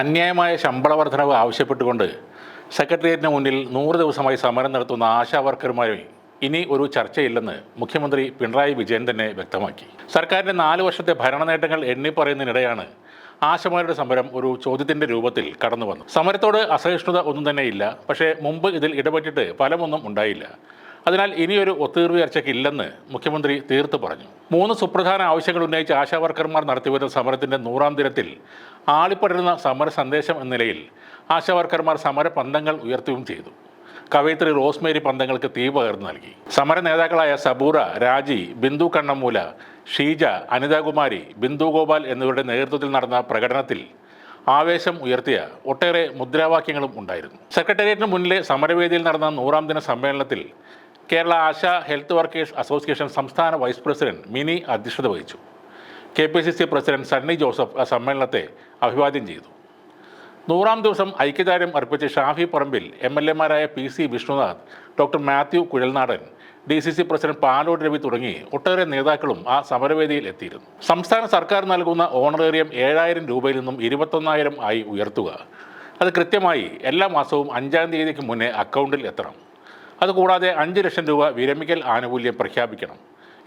അന്യായമായ ശമ്പള വർധനവ് ആവശ്യപ്പെട്ടുകൊണ്ട് സെക്രട്ടേറിയറ്റിന് മുന്നിൽ നൂറ് ദിവസമായി സമരം നടത്തുന്ന ആശാ വർക്കർമാരുമായി ഇനി ഒരു ചർച്ചയില്ലെന്ന് മുഖ്യമന്ത്രി പിണറായി വിജയൻ തന്നെ വ്യക്തമാക്കി. സർക്കാരിന്റെ നാല് വർഷത്തെ ഭരണ നേട്ടങ്ങൾ എണ്ണിപ്പറയുന്നതിനിടെയാണ് ആശമാരുടെ സമരം ഒരു ചോദ്യത്തിന്റെ രൂപത്തിൽ കടന്നു വന്നു സമരത്തോട് അസഹിഷ്ണുത ഒന്നും തന്നെയില്ല. പക്ഷേ മുമ്പ് ഇതിൽ ഇടപെട്ടിട്ട് ഫലമൊന്നും ഉണ്ടായില്ല. അതിനാൽ ഇനിയൊരു ഇല്ലെന്ന് മുഖ്യമന്ത്രി തീർത്തു പറഞ്ഞു. മൂന്ന് സുപ്രധാന ആവശ്യങ്ങൾ ഉന്നയിച്ച് ആശാ വർക്കർമാർ നടത്തിവരുന്ന സമരത്തിന്റെ നൂറാം ദിനത്തിൽ ആളിപ്പടരുന്ന സമര സന്ദേശം എന്ന നിലയിൽ ആശാ വർക്കർമാർ സമര പന്തങ്ങൾ ഉയർത്തുകയും ചെയ്തു. കവയിത്രി റോസ്മേരി പന്തങ്ങൾക്ക് തീ പകർന്നു നൽകി. സമര നേതാക്കളായ സബൂറ രാജി ബിന്ദു കണ്ണമ്മൂല ഷീജ അനിതാകുമാരി ബിന്ദു ഗോപാൽ എന്നിവരുടെ നേതൃത്വത്തിൽ നടന്ന പ്രകടനത്തിൽ ആവേശം ഉയർത്തിയ ഒട്ടേറെ മുദ്രാവാക്യങ്ങളും ഉണ്ടായിരുന്നു. സെക്രട്ടേറിയറ്റിന് മുന്നിലെ സമരവേദിയിൽ നടന്ന നൂറാം ദിന സമ്മേളനത്തിൽ Kerala Asha health workers association സംസ്ഥാന വൈസ് പ്രസിഡന്റ് മിനി അധ്യക്ഷത വഹിച്ചു. K P C C president Sunny Joseph സമ്മേളനത്തെ അഭിവാദ്യം ചെയ്തു. നൂറാം ദിവസം ഐക്യദാർഢ്യം അർപ്പിച്ച Shafi Parambil M L എമാരായ P C Vishnunath doctor Mathew Kuzhalnadan D C C president Palode Ravi തുടങ്ങി ഒട്ടേറെ നേതാക്കളും ആ സമരവേദിയിൽ എത്തിയിരുന്നു. സംസ്ഥാന സർക്കാർ നൽകുന്ന ഓണറേറിയം ഏഴായിരം രൂപയിൽ നിന്നും ഇരുപത്തൊന്നായിരം ആയി ഉയർത്തുക. അത് കൃത്യമായി എല്ലാ മാസവും അഞ്ചാം തീയതിക്ക് മുന്നേ അക്കൗണ്ടിൽ എത്തണം. അതുകൂടാതെ അഞ്ച് ലക്ഷം രൂപ വിരമിക്കൽ ആനുകൂല്യം പ്രഖ്യാപിക്കണം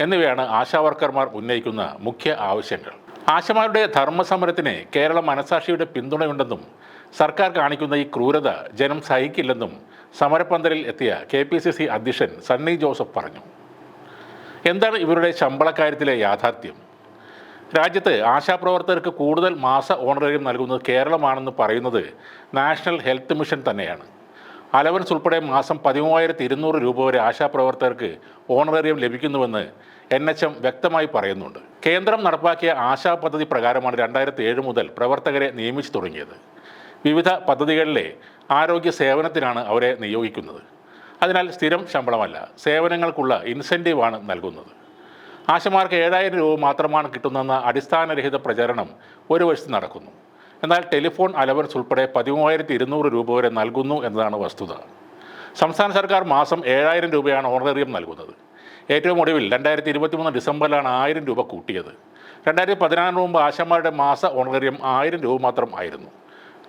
എന്നിവയാണ് ആശാവർക്കർമാർ ഉന്നയിക്കുന്ന മുഖ്യ ആവശ്യങ്ങൾ. ആശമാരുടെ ധർമ്മസമരത്തിന് കേരള മനസാക്ഷിയുടെ പിന്തുണയുണ്ടെന്നും സർക്കാർ കാണിക്കുന്ന ഈ ക്രൂരത ജനം സഹിക്കില്ലെന്നും സമരപ്പന്തലിൽ എത്തിയ കെ പി സി സി അധ്യക്ഷൻ സണ്ണി ജോസഫ് പറഞ്ഞു. എന്താണ് ഇവരുടെ ശമ്പളക്കാര്യത്തിലെ യാഥാർത്ഥ്യം? രാജ്യത്ത് ആശാപ്രവർത്തകർക്ക് കൂടുതൽ മാസ ഓണറേറിയം നൽകുന്നത് കേരളമാണെന്ന് പറയുന്നത് നാഷണൽ ഹെൽത്ത് മിഷൻ തന്നെയാണ്. അലവൻസ് ഉൾപ്പെടെ മാസം പതിമൂവായിരത്തി ഇരുന്നൂറ് രൂപ വരെ ആശാപ്രവർത്തകർക്ക് ഓണറേറിയം ലഭിക്കുന്നുവെന്ന് എൻ എച്ച് എം വ്യക്തമായി പറയുന്നുണ്ട്. കേന്ദ്രം നടപ്പാക്കിയ ആശാ പദ്ധതി പ്രകാരമാണ് രണ്ടായിരത്തി ഏഴ് മുതൽ പ്രവർത്തകരെ നിയമിച്ചു തുടങ്ങിയത്. വിവിധ പദ്ധതികളിലെ ആരോഗ്യ സേവനത്തിനാണ് അവരെ നിയോഗിക്കുന്നത്. അതിനാൽ സ്ഥിരം ശമ്പളമല്ല സേവനങ്ങൾക്കുള്ള ഇൻസെന്റീവാണ് നൽകുന്നത്. ആശമാർക്ക് ഏഴായിരം രൂപ മാത്രമാണ് കിട്ടുന്നതെന്ന അടിസ്ഥാനരഹിത പ്രചരണം ഒരു വശത്ത് നടക്കുന്നു. എന്നാൽ ടെലിഫോൺ അലവൻസ് ഉൾപ്പെടെ പതിമൂവായിരത്തി ഇരുന്നൂറ് രൂപ വരെ നൽകുന്നു എന്നതാണ് വസ്തുത. സംസ്ഥാന സർക്കാർ മാസം ഏഴായിരം രൂപയാണ് ഓണറേറിയം നൽകുന്നത്. ഏറ്റവും ഒടുവിൽ രണ്ടായിരത്തി ഇരുപത്തിമൂന്ന് ഡിസംബറിലാണ് ആയിരം രൂപ കൂട്ടിയത്. രണ്ടായിരത്തി പതിനാറിന് മുമ്പ് ആശമാരുടെ മാസ ഓണറേറിയം ആയിരം രൂപ മാത്രം ആയിരുന്നു.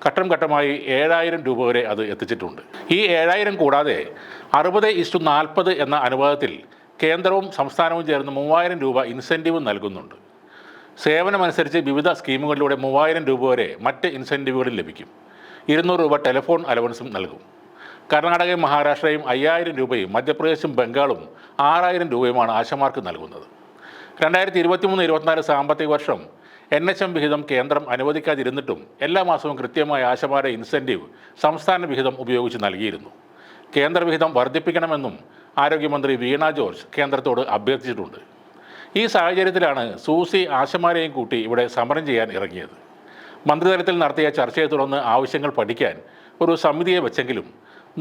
ഘട്ടം ഘട്ടമായി ഏഴായിരം രൂപ വരെ അത് എത്തിച്ചിട്ടുണ്ട്. ഈ ഏഴായിരം കൂടാതെ അറുപത് ഇസ്റ്റു നാൽപ്പത് എന്ന അനുപാതത്തിൽ കേന്ദ്രവും സംസ്ഥാനവും ചേർന്ന് മൂവായിരം രൂപ ഇൻസെന്റീവ് നൽകുന്നുണ്ട്. സേവനമനുസരിച്ച് വിവിധ സ്കീമുകളിലൂടെ മൂവായിരം രൂപ വരെ മറ്റ് ഇൻസെന്റീവുകളും ലഭിക്കും. ഇരുന്നൂറ് രൂപ ടെലിഫോൺ അലവൻസും നൽകും. കർണാടകയും മഹാരാഷ്ട്രയും അയ്യായിരം രൂപയും മധ്യപ്രദേശും ബംഗാളും ആറായിരം രൂപയുമാണ് ആശമാർക്ക് നൽകുന്നത്. രണ്ടായിരത്തി ഇരുപത്തിമൂന്ന് ഇരുപത്തിനാല് സാമ്പത്തിക വർഷം എൻ എച്ച് എം വിഹിതം കേന്ദ്രം അനുവദിക്കാതിരുന്നിട്ടും എല്ലാ മാസവും കൃത്യമായ ആശമാരുടെ ഇൻസെന്റീവ് സംസ്ഥാന വിഹിതം ഉപയോഗിച്ച് നൽകിയിരുന്നു. കേന്ദ്രവിഹിതം വർദ്ധിപ്പിക്കണമെന്നും ആരോഗ്യമന്ത്രി വീണ ജോർജ് കേന്ദ്രത്തോട് അഭ്യർത്ഥിച്ചിട്ടുണ്ട്. ഈ സാഹചര്യത്തിലാണ് സൂസി ആശമാരെയും കൂട്ടി ഇവിടെ സമരം ചെയ്യാൻ ഇറങ്ങിയത്. മന്ത്രിതലത്തിൽ നടത്തിയ ചർച്ചയെ തുടർന്ന് ആവശ്യങ്ങൾ പഠിക്കാൻ ഒരു സമിതിയെ വെച്ചെങ്കിലും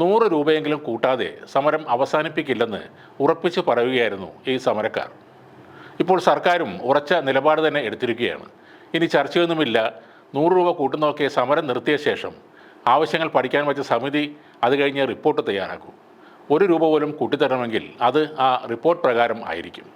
നൂറ് രൂപയെങ്കിലും കൂട്ടാതെ സമരം അവസാനിപ്പിക്കില്ലെന്ന് ഉറപ്പിച്ച് പറയുകയായിരുന്നു ഈ സമരക്കാർ. ഇപ്പോൾ സർക്കാരും ഉറച്ച നിലപാട് തന്നെ എടുത്തിരിക്കുകയാണ്. ഇനി ചർച്ചയൊന്നുമില്ല. നൂറ് രൂപ കൂട്ടുന്നതൊക്കെ സമരം നിർത്തിയ ശേഷം ആവശ്യങ്ങൾ പഠിക്കാൻ വെച്ച സമിതി അത് കഴിഞ്ഞ് റിപ്പോർട്ട് തയ്യാറാക്കും. ഒരു രൂപ പോലും കൂട്ടിത്തരണമെങ്കിൽ അത് ആ റിപ്പോർട്ട് പ്രകാരം ആയിരിക്കും.